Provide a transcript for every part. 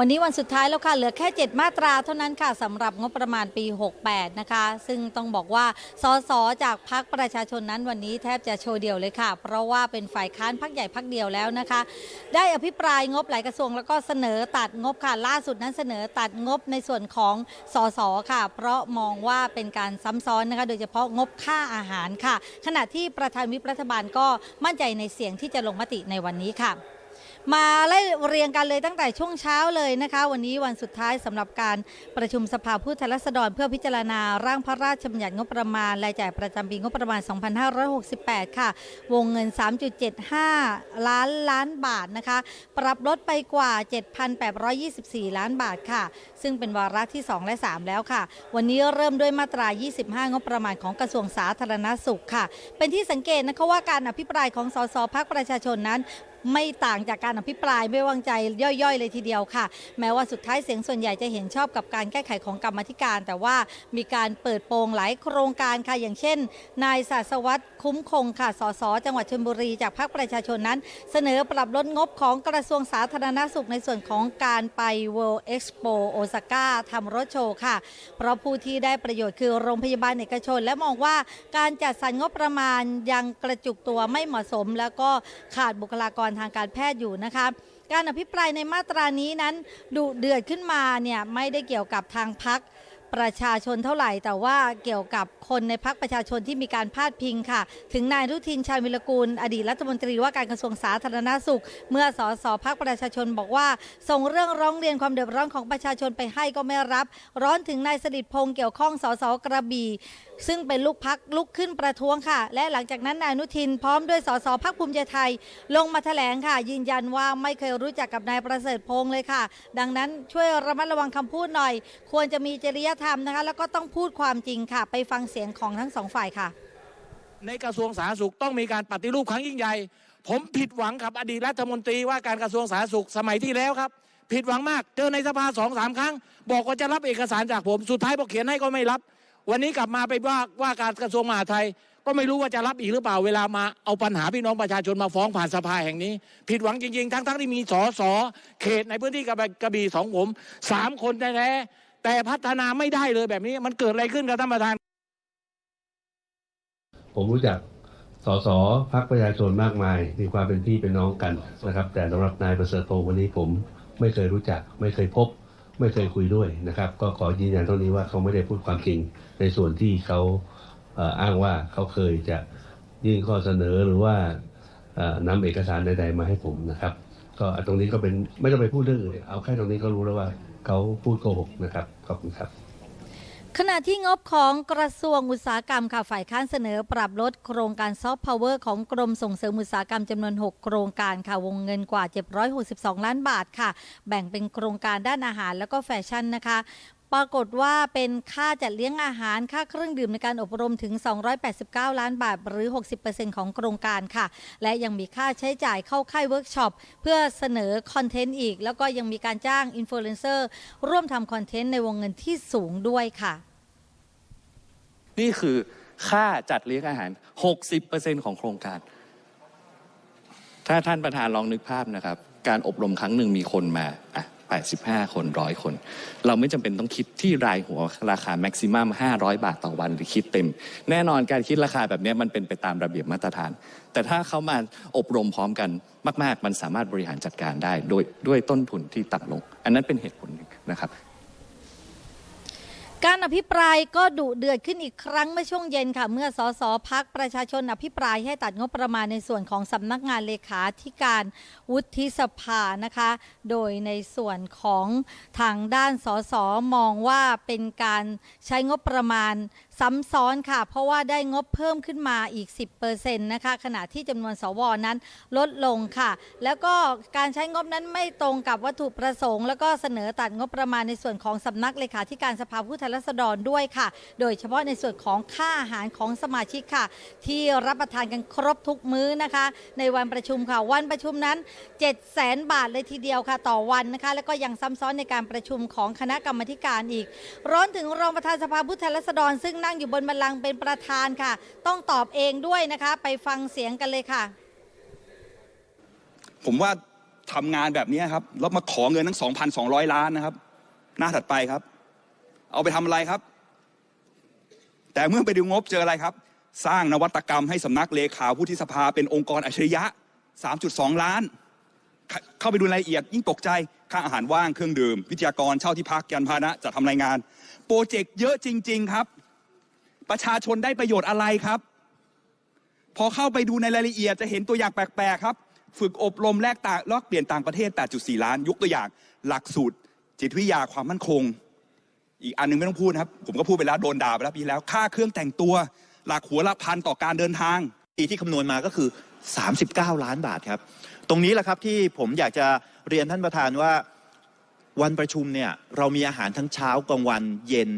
วันนี้วันสุดท้ายแล้วค่ะ เหลือแค่ 7 มาตราเท่านั้นค่ะสำหรับงบประมาณปี 68 นะคะ ซึ่งต้องบอกว่าสสจากพรรคประชาชนนั้นวันนี้แทบจะโชว์เดี่ยวเลยค่ะ เพราะว่าเป็นฝ่ายค้านพรรคใหญ่พรรคเดียวแล้วนะคะ ได้อภิปรายงบหลายกระทรวงแล้วก็เสนอตัดงบค่ะล่าสุดนั้นเสนอตัดงบในส่วนของสสค่ะ เพราะมองว่าเป็นการซ้ำซ้อนนะคะ โดยเฉพาะงบค่าอาหารค่ะ ขณะที่ประธานวิปรัฐบาลก็มั่นใจในเสียงที่จะลงมติในวันนี้ค่ะ มาไล่เรียงกันเลยตั้งแต่ช่วงเช้าเลยนะคะ วันนี้วันสุดท้ายสำหรับการประชุมสภาผู้แทนราษฎรเพื่อพิจารณาร่างพระราชบัญญัติงบประมาณรายจ่ายประจำปีงบประมาณ 2568 ค่ะ วงเงิน 3.75 ล้านล้านบาทนะคะ ปรับลดไปกว่า 7,824 ล้านบาทค่ะ ซึ่งเป็นวาระที่ 2 และ 3 แล้วค่ะ วันนี้เริ่มด้วยมาตรา 25 งบประมาณของกระทรวงสาธารณสุขค่ะ เป็นที่สังเกตนะคะว่าการอภิปรายของสสพักประชาชนนั้น ไม่ต่างจากการอภิปรายไม่วางใจย่อยๆ เลยทีเดียวค่ะ แม้ว่าสุดท้ายเสียงส่วนใหญ่จะเห็นชอบกับการแก้ไขของกรรมธิการ แต่ว่ามีการเปิดโปงหลายโครงการค่ะ อย่างเช่น นายศาสวัตรคุ้มคงค่ะสสจังหวัดชลบุรีจากพรรคประชาชนนั้น เสนอปรับลดงบของกระทรวงสาธารณสุขในส่วนของการไป World Expo โอซาก้าทำรถโชว์ค่ะ เพราะผู้ที่ได้ประโยชน์คือโรงพยาบาลเอกชน และมองว่าการจัดสรรงบประมาณยังกระจุกตัวไม่เหมาะสม แล้วก็ขาดบุคลากรรทางการแพทย์อยู่นะคะการอภิปรายในมาตรานี้นั้นดุเดือดขึ้นมาเนี่ยไม่ได้เกี่ยวกับทางพักประชาชนเท่าไหร่ แต่ว่าเกี่ยวกับคนในพักประชาชนที่มีการพาดพิงค่ะ ถึงนายรุทินชาญวิรกูล อดีตรัฐมนตรีว่าการกระทรวงสาธารณสุข เมื่อสสพักประชาชนบอกว่า ส่งเรื่องร้องเรียนความเดือดร้อนของประชาชนไปให้ก็ไม่รับ ร้อนถึงนายสฤษดิ์พงษ์เกี่ยวข้องสสกระบี่ ซึ่งเป็นลูกพักลุกขึ้นประท้วงค่ะ และหลังจากนั้นนายอนุทินพร้อมด้วยสสพักภูมิใจไทย ลงมาแถลงค่ะ ยืนยันว่าไม่เคยรู้จักกับนายประเสริฐพงษ์เลยค่ะ ดังนั้นช่วยระมัดระวังคำพูดหน่อย ควรจะมีจริยธรรมนะคะ แล้วก็ต้องพูดความจริงค่ะ ไปฟังเสียงของทั้งสองฝ่ายค่ะ ในกระทรวงสาธารณสุขต้องมีการปฏิรูปครั้งยิ่งใหญ่ผมผิดหวังกับอดีตรัฐมนตรีว่าการกระทรวงสาธารณสุขสมัยที่แล้วครับ ผิดหวังมากเจอในสภาสองสามครั้ง บอกว่าจะรับเอกสารจากผมสุดท้ายพอกเขียนให้ก็ไม่รับ วันนี้กลับมาไปว่าว่าการกระทรวงมหาดไทย ก็ไม่รู้ว่าจะรับอีกหรือเปล่าเวลามาเอาปัญหาพี่น้องประชาชนมาฟ้องผ่านสภาแห่งนี้ ผิดหวังจริง ๆ ทั้งๆที่มีสอสอเขตในพื้นที่กระบี่กระบี่สองผมสามคนแท้แต่พัฒนาไม่ได้เลยแบบนี้มันเกิดอะไรขึ้นครับท่านประธาน ผมรู้จักสสพักประชาชนมากมาย มีความเป็นพี่เป็นน้องกันนะครับ แต่สำหรับนายประเสริฐพงศ์วันนี้ผมไม่เคยรู้จัก ไม่เคยพบ ไม่เคยคุยด้วยนะครับ ก็ขอยืนยันเท่านี้ว่าเขาไม่ได้พูดความจริง ในส่วนที่เขาเอ,อ้างว่าเขาเคยจะยื่นข้อเสนอหรือว่าเอ่อนำเอกสารใด ๆ มาให้ผมนะครับ ก็ตรงนี้ก็เป็นไม่ต้องไปพูดเรื่องอื่นเอาแค่ตรงนี้ก็รู้แล้วว่าเขาพูดโกหกนะครับขอบคุณครับ ขณะที่งบของกระทรวงอุตสาหกรรมค่ะฝ่ายค้านเสนอปรับลดโครงการซอฟต์พาวเวอร์ของกรมส่งเสริมอุตสาหกรรมจำนวน 6 โครงการค่ะวงเงินกว่า 762 ล้านบาทค่ะ แบ่งเป็นโครงการด้านอาหารแล้วก็แฟชั่นนะคะ ปรากฏว่าเป็นค่าจัดเลี้ยงอาหารค่าเครื่องดื่มในการอบรมถึง 289 ล้านบาท หรือ 60%ของโครงการค่ะ และยังมีค่าใช้จ่ายเข้าค่ายเวิร์กช็อป เพื่อเสนอคอนเทนต์อีก แล้วก็ยังมีการจ้างอินฟลูเอนเซอร์ร่วมทำคอนเทนต์ในวงเงินที่สูงด้วยค่ะ นี่คือค่าจัดเลี้ยงอาหาร 60%ของโครงการ ถ้าท่านประธานลองนึกภาพนะครับ การอบรมครั้งหนึ่งมีคนมาอะ 85 คนร้อยคน เราไม่จำเป็นต้องคิดที่รายหัวราคาแม็กซิมัม500 บาทต่อวันหรือคิดเต็ม แน่นอนการคิดราคาแบบนี้มันเป็นไปตามระเบียบมาตรฐาน แต่ถ้าเขามาอบรมพร้อมกันมาก ๆ มันสามารถบริหารจัดการได้ โดยด้วยต้นทุนที่ต่ำลง อันนั้นเป็นเหตุผลนึงนะครับ การอภิปรายก็ดุเดือดขึ้นอีกครั้งเมื่อช่วงเย็นค่ะ เมื่อสสพักประชาชนอภิปรายให้ตัดงบประมาณในส่วนของสำนักงานเลขาธิการวุฒิสภานะคะ โดยในส่วนของทางด้านสสมองว่าเป็นการใช้งบประมาณ ซ้ำซ้อนค่ะ เพราะว่าได้งบเพิ่มขึ้นมาอีก 10%นะคะขณะที่จำนวนสวนั้นลดลงค่ะ แล้วก็การใช้งบนั้นไม่ตรงกับวัตถุประสงค์ แล้วก็เสนอตัดงบประมาณในส่วนของสำนักเลขาธิการสภาผู้แทนราษฎรด้วยค่ะ โดยเฉพาะในส่วนของค่าอาหารของสมาชิกค่ะ ที่รับประทานกันครบทุกมื้อนะคะ ในวันประชุมค่ะ วันประชุมนั้น 7 0 0 0 0 0บาทเลยทีเดียวค่ะ ต่อวันนะคะ แล้วก็ยังซ้ำซ้อนในการประชุมของคณะกรรมการอีก ร้อนถึงรองประธานสภาผู้แทนราษฎรซึ่งนงอยู่บนบัลลังก์เป็นประธานค่ะ ต้องตอบเองด้วยนะคะ ไปฟังเสียงกันเลยค่ะ ผมว่าทำงานแบบนี้ครับแล้วมาขอเงินทั้ง 2,200 ล้านนะครับ หน้าถัดไปครับ เอาไปทำอะไรครับ แต่เมื่อไปดูงบเจออะไรครับ สร้างนวัตกรรมให้สำนักเลขาผู้ที่สภาเป็นองค์กรอัจฉริยะ 3.2 ล้าน เข้าไปดูรายละเอียดยิ่งตกใจค่าอาหารว่างเครื่องดื่ม วิทยากรเช่าที่พักยานพาหนะจัดทำรายงาน โปรเจกต์เยอะจริง ๆ ครับ ประชาชนได้ประโยชน์อะไรครับ พอเข้าไปดูในรายละเอียดจะเห็นตัวอย่างแปลกๆครับ ฝึกอบรมแลกต่างลอกเปลี่ยนต่างประเทศ 8.4 ล้าน ยกตัวอย่าง หลักสูตร จิตวิทยาความมั่นคง อีกอันหนึงไม่ต้องพูดนะครับ ผมก็พูดไปแล้วโดนด่าไปแล้วปีแล้วค่าเครื่องแต่งตัว หลักหัวละพันต่อการเดินทางปีที่คำนวณมาก็คือ 39 ล้านบาทครับ ตรงนี้แหละครับที่ผมอยากจะเรียนท่านประธานว่าวันประชุมเนี่ยเรามีอาหารทั้งเช้ากลางวันเย็น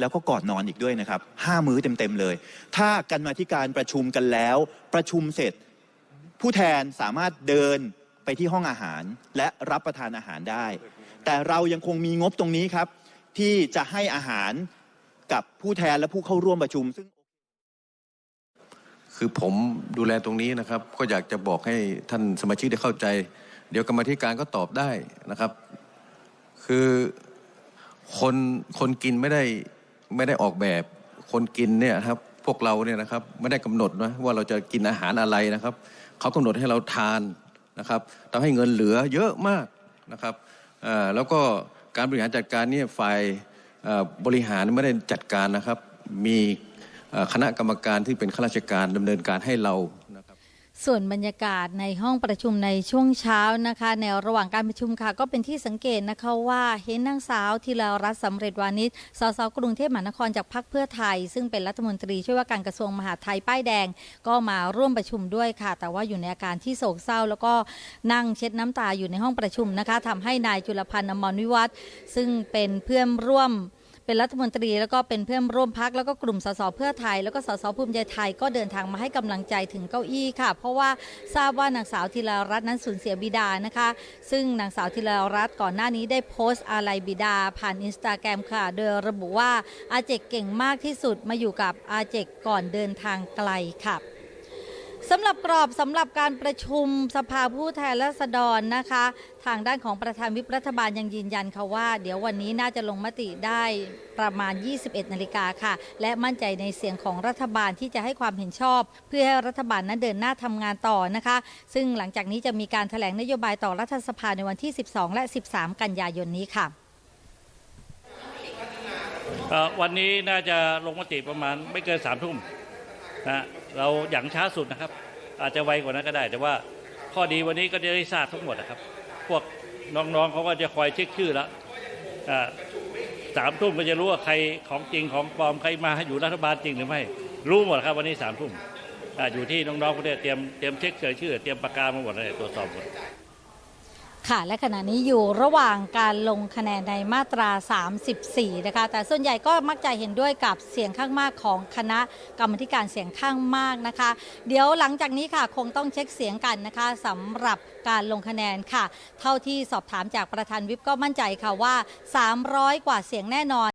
แล้วก็ก่อนนอนอีกด้วยนะครับห้ามื้อเต็มๆเลย ถ้ากันมาที่การประชุมกันแล้ว ประชุมเสร็จ ผู้แทนสามารถเดินไปที่ห้องอาหาร และรับประทานอาหารได้ แต่เรายังคงมีงบตรงนี้ครับ ที่จะให้อาหารกับผู้แทนและผู้เข้าร่วมประชุม ซึ่งคือผมดูแลตรงนี้นะครับ ก็อยากจะบอกให้ท่านสมาชิกได้เข้าใจ เดี๋ยวกรรมธิการก็ตอบได้นะครับ คือคนคนกินไม่ได้ ไม่ได้ออกแบบคนกินเนี่ยครับพวกเราเนี่ยนะครับไม่ได้กำหนดนะว่าเราจะกินอาหารอะไรนะครับเขากำหนดให้เราทานนะครับทำให้เงินเหลือเยอะมากนะครับแล้วก็การบริหารจัดการเนี่ยฝ่ายบริหารไม่ได้จัดการนะครับ มีคณะกรรมการที่เป็นข้าราชการดำเนินการให้เรา ส่วนบรรยากาศในห้องประชุมในช่วงเช้านะคะ ในระหว่างการประชุมค่ะ ก็เป็นที่สังเกตนะคะว่าเห็นนางสาวธีรรัตน์สำเร็จวานิชสสกรุงเทพมหานครจากพรรคเพื่อไทย ซึ่งเป็นรัฐมนตรีช่วยว่าการกระทรวงมหาดไทยป้ายแดง ก็มาร่วมประชุมด้วยค่ะ แต่ว่าอยู่ในอาการที่โศกเศร้า แล้วก็นั่งเช็ดน้ำตาอยู่ในห้องประชุมนะคะทำให้นายจุลพันธ์อมรวิวัฒน์ซึ่งเป็นเพื่อนร่วม เป็นรัฐมนตรีแล้วก็เป็นเพื่อนร่วมพักแล้วก็กลุ่มสสเพื่อไทย แล้วก็สสภูมิใจไทยก็เดินทางมาให้กำลังใจถึงเก้าอี้ค่ะ เพราะว่าทราบว่านางสาวธีรรัตน์นั้นสูญเสียบิดานะคะ ซึ่งนางสาวธีรรัตน์ก่อนหน้านี้ได้โพสต์อาลัยบิดา ผ่านอินสตาแกรมค่ะ โดยระบุว่าอาเจกเก่งมากที่สุดมาอยู่กับอาเจกก่อนเดินทางไกลค่ะ สำหรับกรอบสำหรับการประชุมสภาผู้แทนราษฎรนะคะ ทางด้านของประธานวิปรัฐบาลยังยืนยันค่ะว่า เดี๋ยววันนี้น่าจะลงมติได้ประมาณ 21 นาฬิกาค่ะ และมั่นใจในเสียงของรัฐบาลที่จะให้ความเห็นชอบ เพื่อให้รัฐบาลนั้นเดินหน้าทำงานต่อนะคะ ซึ่งหลังจากนี้จะมีการแถลงนโยบายต่อรัฐสภาในวันที่ 12 และ 13 กันยายนนี้ค่ะวันนี้น่าจะลงมติประมาณไม่เกินสามทุ่มนะ เราอย่างช้าสุดนะครับ อาจจะไวกว่านั้นก็ได้ แต่ว่าข้อดีวันนี้ก็จะได้ทราบทั้งหมดนะครับ พวกน้องๆเขาก็จะคอยเช็คชื่อแล้วสามทุ่มก็จะรู้ว่าใครของจริงของปลอมใครมาอยู่รัฐบาลจริงหรือไม่ รู้หมดครับวันนี้สามทุ่มออยู่ที่น้องๆเขาเตรียมเตรียมเช็คเจอชื่อ เตรียมปากกามาหมดเลยตรวจสอบหมด ค่ะและขณะนี้อยู่ระหว่างการลงคะแนนในมาตรา 34 นะคะ แต่ส่วนใหญ่ก็มักจะเห็นด้วยกับเสียงข้างมากของคณะกรรมการเสียงข้างมากนะคะ เดี๋ยวหลังจากนี้ค่ะคงต้องเช็คเสียงกันนะคะสำหรับการลงคะแนนค่ะ เท่าที่สอบถามจากประธานวิปก็มั่นใจค่ะว่า 300 กว่าเสียงแน่นอน